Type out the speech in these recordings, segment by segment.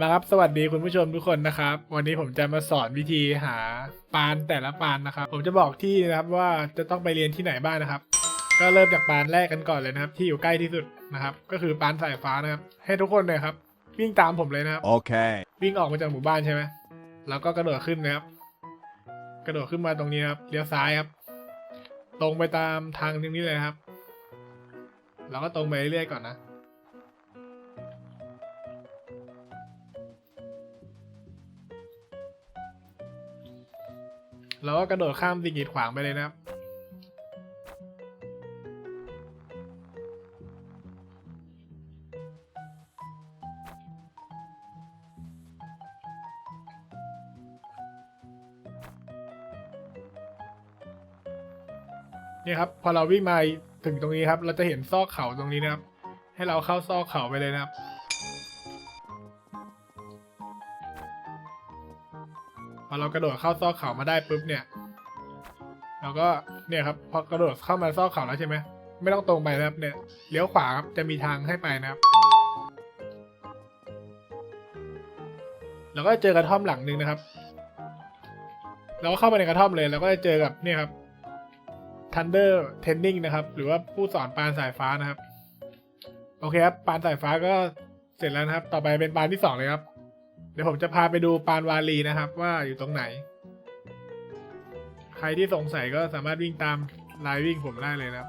มาครับสวัสดีคุณผู้ชมทุกคนนะครับ วันนี้ผมจะมาสอนวิธีหาปานแต่ละปานนะครับ ผมจะบอกที่นะครับว่าจะต้องไปเรียนที่ไหนบ้างนะครับ ก็เริ่มจากปานแรกกันก่อนเลยนะครับ ที่อยู่ใกล้ที่สุดนะครับ ก็คือปานสายฟ้านะครับ ให้ทุกคนเลยครับ วิ่งตามผมเลยนะครับ Okay. วิ่งออกมาจากหมู่บ้านใช่ไหมแล้วก็กระโดดขึ้นนะครับ กระโดดขึ้นมาตรงนี้ครับเลี้ยวซ้ายครับ ตรงไปตามทางตรงนี้เลยนะครับ แล้วก็ตรงไปเรื่อยๆก่อนนะ แล้วก็กระโดดข้ามสิ่งกีดขวางไปเลยนะครับ นี่ครับ พอเราวิ่งมาถึงตรงนี้ครับ เราจะเห็นซอกเขาตรงนี้นะครับ ให้เราเข้าซอกเขาไปเลยนะครับ เรากระโดดเข้าซอกเขามาได้ปุ๊บเนี่ยเราก็เนี่ยครับพอกระโดดเข้ามาซอกเขาแล้วใช่ไหมไม่ต้องตรงไปนะครับเนี่ยเลี้ยวขวาครับจะมีทางให้ไปนะครับเราก็เจอกระท่อมหลังหนึ่งนะครับ เราก็เข้าไปในกระท่อมเลยแล้วก็จะเจอกับเนี่ยครับ Thunder Training นะครับ หรือว่าผู้สอนปานสายฟ้านะครับ โอเคครับปานสายฟ้าก็เสร็จแล้วนะครับ ต่อไปเป็นปานที่สองเลยครับ ดี๋ยวผมจะพาไปดูปานวาลีนะครับว่าอยู่ตรงไหน ใครที่สงสัยก็สามารถวิ่งตามลายวิ่งผมได้เลยนะครับ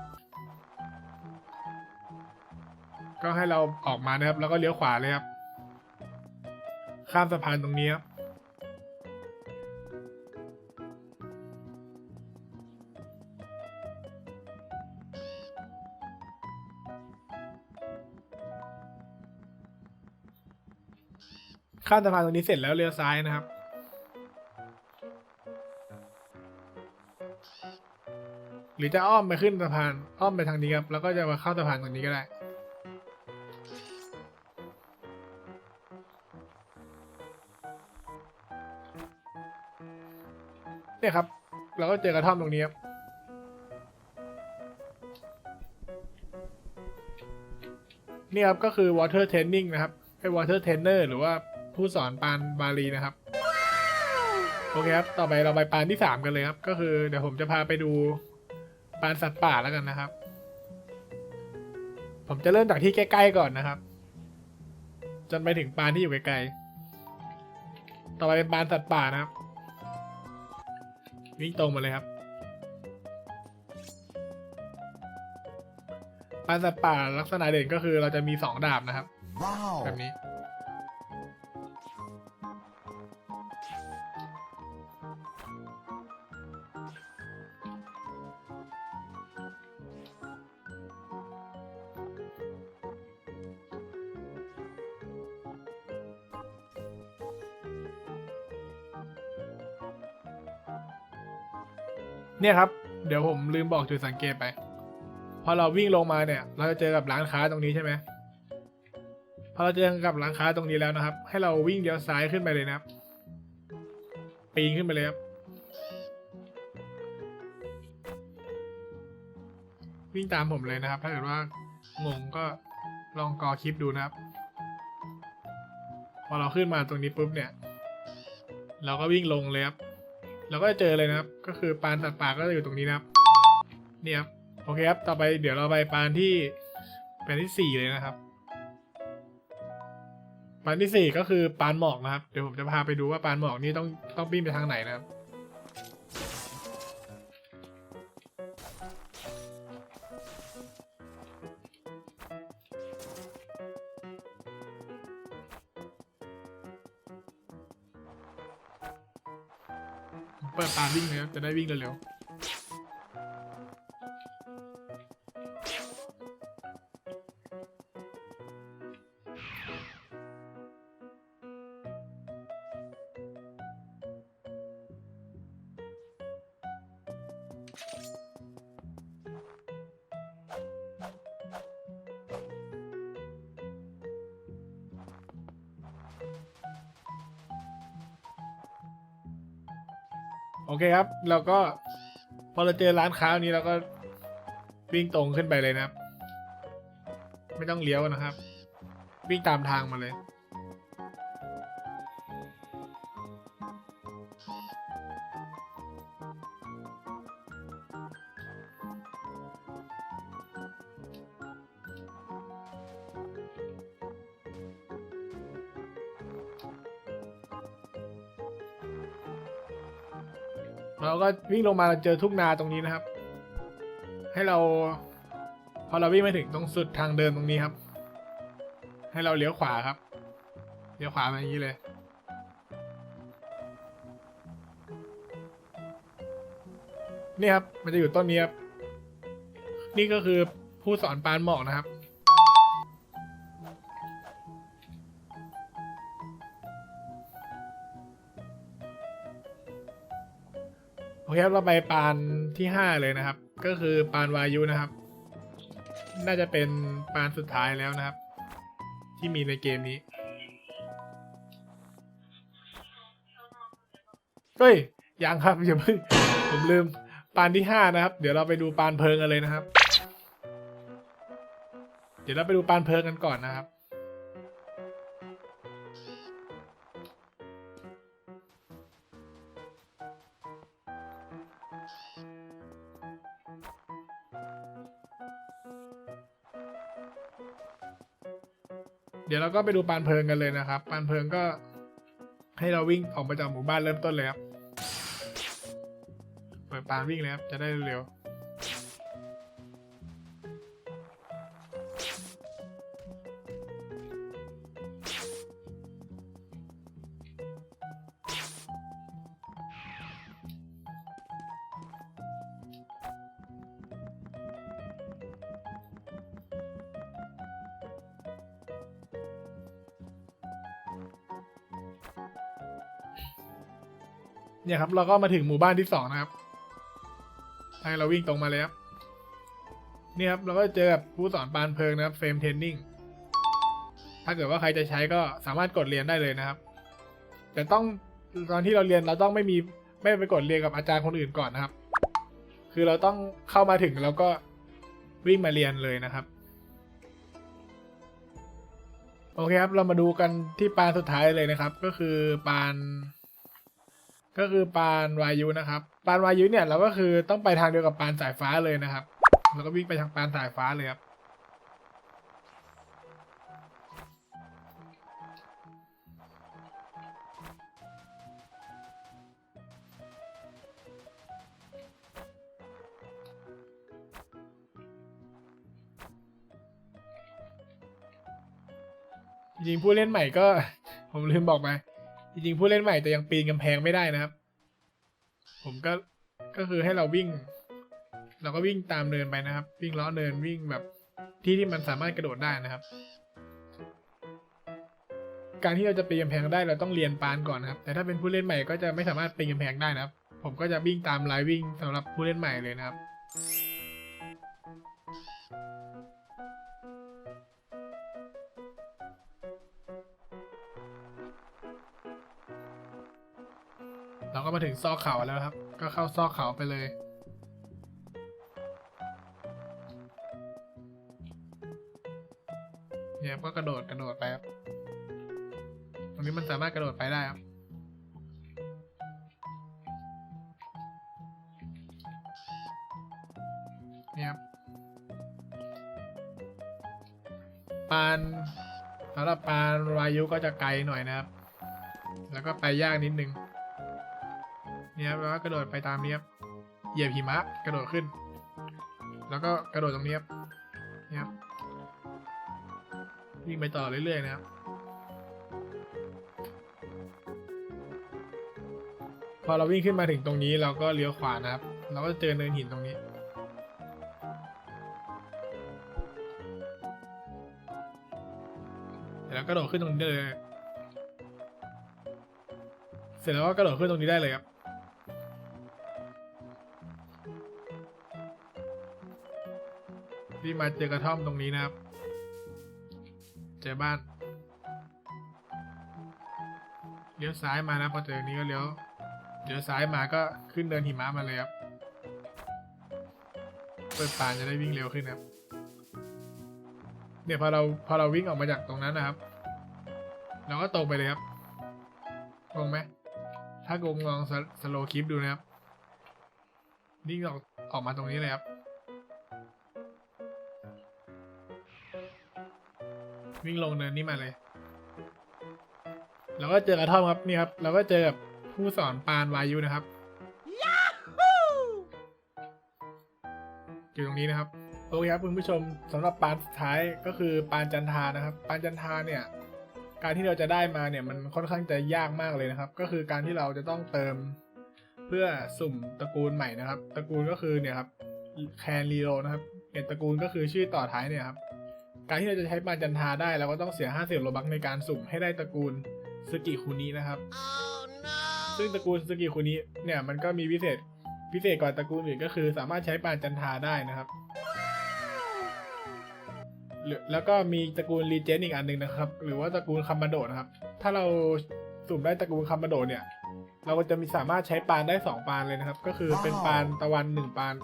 ก็ให้เราออกมานะครับ แล้วก็เลี้ยวขวาเลยครับ ข้ามสะพานตรงนี้ครับ ข้ามสะพานตรงนี้เสร็จแล้วเลี้ยวซ้ายนะครับ หรือจะอ้อมไปขึ้นสะพานอ้อมไปทางนี้ครับ แล้วก็จะมาเข้าสะพานตรงนี้ก็ได้เนี่ยครับ เราก็เจอกระท่อมตรงนี้ครับ นี่ครับก็คือ water training นะครับไอ้ water trainer หรือว่า ผู้สอนปานบาลีนะครับโอเคครับต่อไปเราไปปานที่สามกันเลยครับ ก็คือเดี๋ยวผมจะพาไปดูปานสัตว์ป่าแล้วกันนะครับ ผมจะเริ่มจากที่ใกล้ๆก่อนนะครับ จนไปถึงปานที่อยู่ไกลๆต่อไปเป็นปานสัตว์ป่านะครับวิ่งตรงมาเลยครับปานสัตว์ป่าลักษณะเด่นก็คือเราจะมีสองดาบนะครับ Wow. แบบนี้ เนี่ยครับ เดี๋ยวผมลืมบอกจุดสังเกตไป พอเราวิ่งลงมาเนี่ย เราจะเจอกับร้านค้าตรงนี้ใช่ไหมพอเราเจอกับร้านค้าตรงนี้แล้วนะครับ ให้เราวิ่งเลี้ยวซ้ายขึ้นไปเลยนะครับ ปีนขึ้นไปเลยครับ วิ่งตามผมเลยนะครับ ถ้าเกิดว่างงก็ลองกอคลิปดูนะครับ พอเราขึ้นมาตรงนี้ปุ๊บเนี่ย เราก็วิ่งลงเลยครับ เราก็จะเจอเลยนะครับ ก็คือปานสัตว์ป่าก็จะอยู่ตรงนี้นะครับ เนี่ยครับโอเคครับ ต่อไปเดี๋ยวเราไปปานที่ปานที่สี่เลยนะครับ ปานที่สี่ก็คือปานหมอกนะครับ เดี๋ยวผมจะพาไปดูว่าปานหมอกนี่ต้องต้องปิ้งไปทางไหนนะครับ เปิดตาวิ่งเลยจะได้วิ่งเร็วๆ โอเคครับ เราก็พอเราเจอร้านค้านี้เราก็วิ่งตรงขึ้นไปเลยนะครับ ไม่ต้องเลี้ยวนะครับ วิ่งตามทางมาเลย เราก็วิ่งลงมาเราเจอทุ่งนาตรงนี้นะครับ ให้เรา พอเราวิ่งมาถึงตรงสุดทางเดินตรงนี้ครับ ให้เราเลี้ยวขวาครับ เลี้ยวขวามาอย่างนี้เลย นี่ครับ มันจะอยู่ต้นนี้ครับ นี่ก็คือผู้สอนปานหมอกนะครับ ครับเราไปปานที่ห้าเลยนะครับ ก็คือปานวายุนะครับ น่าจะเป็นปานสุดท้ายแล้วนะครับ ที่มีในเกมนี้เฮ้ยยังครับอย่าเพิ่งผมลืมปานที่ห้านะครับ เดี๋ยวเราไปดูปานเพลิงกันเลยนะครับ เดี๋ยวเราไปดูปานเพลิงกันก่อนนะครับ เดี๋ยวเราก็ไปดูปานเพลิงกันเลยนะครับ ปานเพลิงก็ให้เราวิ่งออกมาจากหมู่บ้านเริ่มต้นเลยครับ เปิดปานวิ่งเลยครับ จะได้เร็ว เนี่ยครับเราก็มาถึงหมู่บ้านที่สองนะครับให้เราวิ่งตรงมาเลยครับนี่ครับเราก็เจอกับผู้สอนปานเพลิงนะครับเฟรมเทรนนิ่งถ้าเกิดว่าใครจะใช้ก็สามารถกดเรียนได้เลยนะครับ แต่ต้องตอนที่เราเรียนเราต้องไม่มีไม่ไปกดเรียนกับอาจารย์คนอื่นก่อนนะครับ คือเราต้องเข้ามาถึงแล้วก็วิ่งมาเรียนเลยนะครับ โอเคครับเรามาดูกันที่ปานสุดท้ายเลยนะครับ ก็คือปาน ก็คือปานวายุนะครับปานวายุเนี่ยเราก็คือต้องไปทางเดียวกับปานสายฟ้าเลยนะครับแล้วก็วิ่งไปทางปานสายฟ้าเลยครับจริงผู้เล่นใหม่ก็ ผมลืมบอกไป ริงๆผู้เล่นใหม่แต่ยังปีนกำแพงไม่ได้นะครับ ผมก็ก็คือให้เราวิ่ง เราก็วิ่งตามเนินไปนะครับ วิ่งล้อเนินวิ่งแบบที่ที่มันสามารถกระโดดได้นะครับ การที่เราจะปีนกำแพงได้เราต้องเรียนปานก่อนนะครับ แต่ถ้าเป็นผู้เล่นใหม่ก็จะไม่สามารถปีนกำแพงได้นะครับ ผมก็จะวิ่งตามไลน์วิ่งสำหรับผู้เล่นใหม่เลยนะครับ ก็มาถึงซอกเขาแล้วครับ ก็เข้าซอกเขาไปเลย เนี่ยก็กระโดดกระโดดไปครับ ตรงนี้มันสามารถกระโดดไปได้ครับเนี่ยครับปานสำหรับปานวายุก็จะไกลหน่อยนะครับ แล้วก็ไปยากนิดนึง นี่ยครับแล้วก็กระโดดไปตามนี้ครับเหยียบหิมะกระโดดขึ้น แล้วก็กระโดดตรงนี้ครับเนี่ยครับวิ่งไปต่อเรื่อยๆนะครับพอเราวิ่งขึ้นมาถึงตรงนี้เราก็เลี้ยวขวานะครับ เราก็เจอเนินหินตรงนี้เสร็จแล้วกระโดดขึ้นตรงนี้ได้เลย เสร็จแล้วก็กระโดดขึ้นตรงนี้ได้เลยครับ ที่มาเจอกระท่อมตรงนี้นะครับ เจอบ้าน เลี้ยวซ้ายมานะพอเจอนี้ก็เลี้ยว เลี้ยวซ้ายมาก็ขึ้นเดินหิมะมาเลยครับเปิดปานจะได้วิ่งเร็วขึ้นครับ เนี่ยพอเราพอเราวิ่งออกมาจากตรงนั้นนะครับ เราก็ตรงไปเลยครับตรงไหม ถ้ากงลองสโลคลิปดูนะครับวิ่งออกออกมาตรงนี้เลยครับ วิ่งลงเนินนี่มาเลยแล้วก็เจอกระท่อมครับนี่ครับ เราก็เจอกับผู้สอนปานวายุนะครับอยู่ตรงนี้นะครับโอเคครับคุณผู้ชมสำหรับปานสุดท้ายก็คือปานจันทานะครับ ปานจันทาเนี่ย การที่เราจะได้มาเนี่ยมันค่อนข้างจะยากมากเลยนะครับ ก็คือการที่เราจะต้องเติมเพื่อสุ่มตระกูลใหม่นะครับ ตระกูลก็คือเนี่ยครับแคนรีโรนะครับเนี่ยตระกูลก็คือชื่อต่อท้ายเนี่ยครับ การที่เราจะใช้ปานจันทาได้เราก็ต้องเสีย 50โลบักในการสุ่มให้ได้ตระกูลสกิคุนี้นะครับซึ่งตระกูลสกิคุนี้เนี่ยมันก็มีพิเศษพิเศษกว่าตระกูลอื่นก็คือสามารถใช้ปานจันทาได้นะครับหรือแล้วก็มีตระกูลรีเจนอีกอันหนึ่งนะครับ หรือว่าตระกูลคัมบาโดนะครับ ถ้าเราสุ่มได้ตระกูลคัมบาโดเนี่ย เราก็จะมีสามารถใช้ปานได้สองปานเลยนะครับ ก็คือเป็นปานตะวันหนึ่งปาน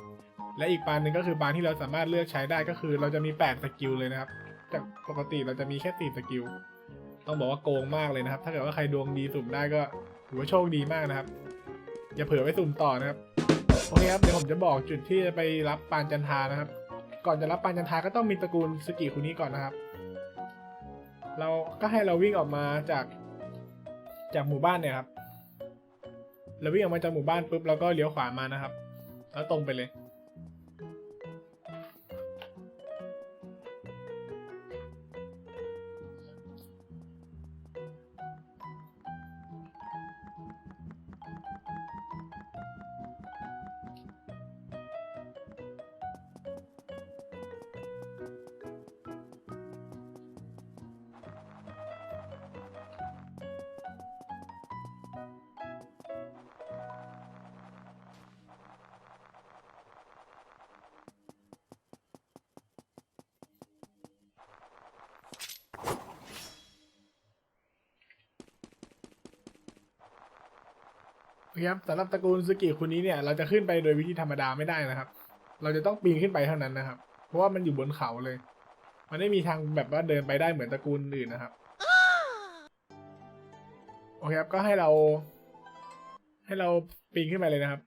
และอีกปานหนึ่งก็คือปานที่เราสามารถเลือกใช้ได้ก็คือ เราจะมีแปดสกิลเลยนะครับจากปกติเราจะมีแค่สี่สกิลต้องบอกว่าโกงมากเลยนะครับ ถ้าเกิดว่าใครดวงดีสุ่มได้ก็ถือว่าโชคดีมากนะครับ อย่าเผื่อไปสุ่มต่อนะครับโอเคครับเดี๋ยวผมจะบอกจุดที่จะไปรับปานจันทานะครับ ก่อนจะรับปานจันทาก็ต้องมีตระกูลสกิคุนี้ก่อนนะครับ เราก็ให้เราวิ่งออกมาจากจากหมู่บ้านเนี่ยครับเราวิ่งออกมาจากหมู่บ้านปุ๊บเราก็เลี้ยวขวามานะครับ แล้วตรงไปเลย คครับสำหรับตระกูลสกิคุนี้เนี่ยเราจะขึ้นไปโดยวิธีธรรมดาไม่ได้นะครับ เราจะต้องปีนขึ้นไปเท่านั้นนะครับ เพราะว่ามันอยู่บนเขาเลย มันไม่มีทางแบบว่าเดินไปได้เหมือนตระกูลอื่นนะครับโอเคครับก็ให้เรา ให้เราปีนขึ้นไปเลยนะครับ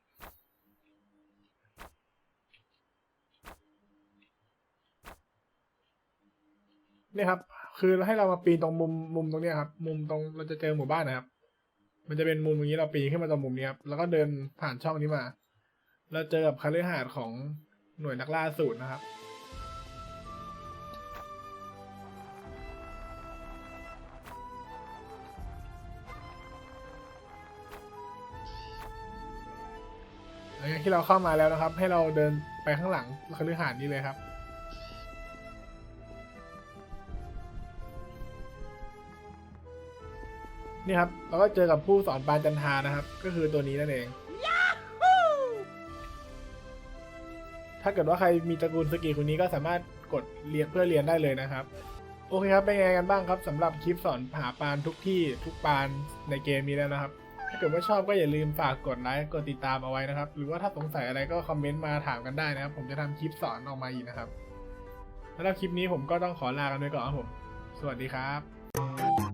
เนี่ยครับ คือให้เรามาปีนตรงมุมมุมตรงนี้ครับ มุมตรงเราจะเจอหมู่บ้านนะครับ มันจะเป็นมุมอย่างนี้เราปีนขึ้นมาตรงมุมนี้ครับแล้วก็เดินผ่านช่องนี้มา เราเจอกับคาลิหาดของหน่วยนักล่าสูตรนะครับ หลังจากที่เราเข้ามาแล้วนะครับ ให้เราเดินไปข้างหลังคฤหาสนี้เลยครับ นี่ครับเราก็เจอกับผู้สอนปานจันทานะครับ ก็คือตัวนี้นั่นเอง ถ้าเกิดว่าใครมีตระกูลสกีคนนี้ก็สามารถกดเรียนเพื่อเรียนได้เลยนะครับ โอเคครับเป็นไงกันบ้างครับสำหรับคลิปสอนหาปานทุกที่ทุกปานในเกมนี้แล้วนะครับ ถ้าเกิดว่าชอบก็อย่าลืมฝากกดไลค์กดติดตามเอาไว้นะครับ หรือว่าถ้าสงสัยอะไรก็คอมเมนต์มาถามกันได้นะครับ ผมจะทำคลิปสอนออกมาอีกนะครับสำหรับคลิปนี้ผมก็ต้องขอลากันไปก่อนครับผม สวัสดีครับ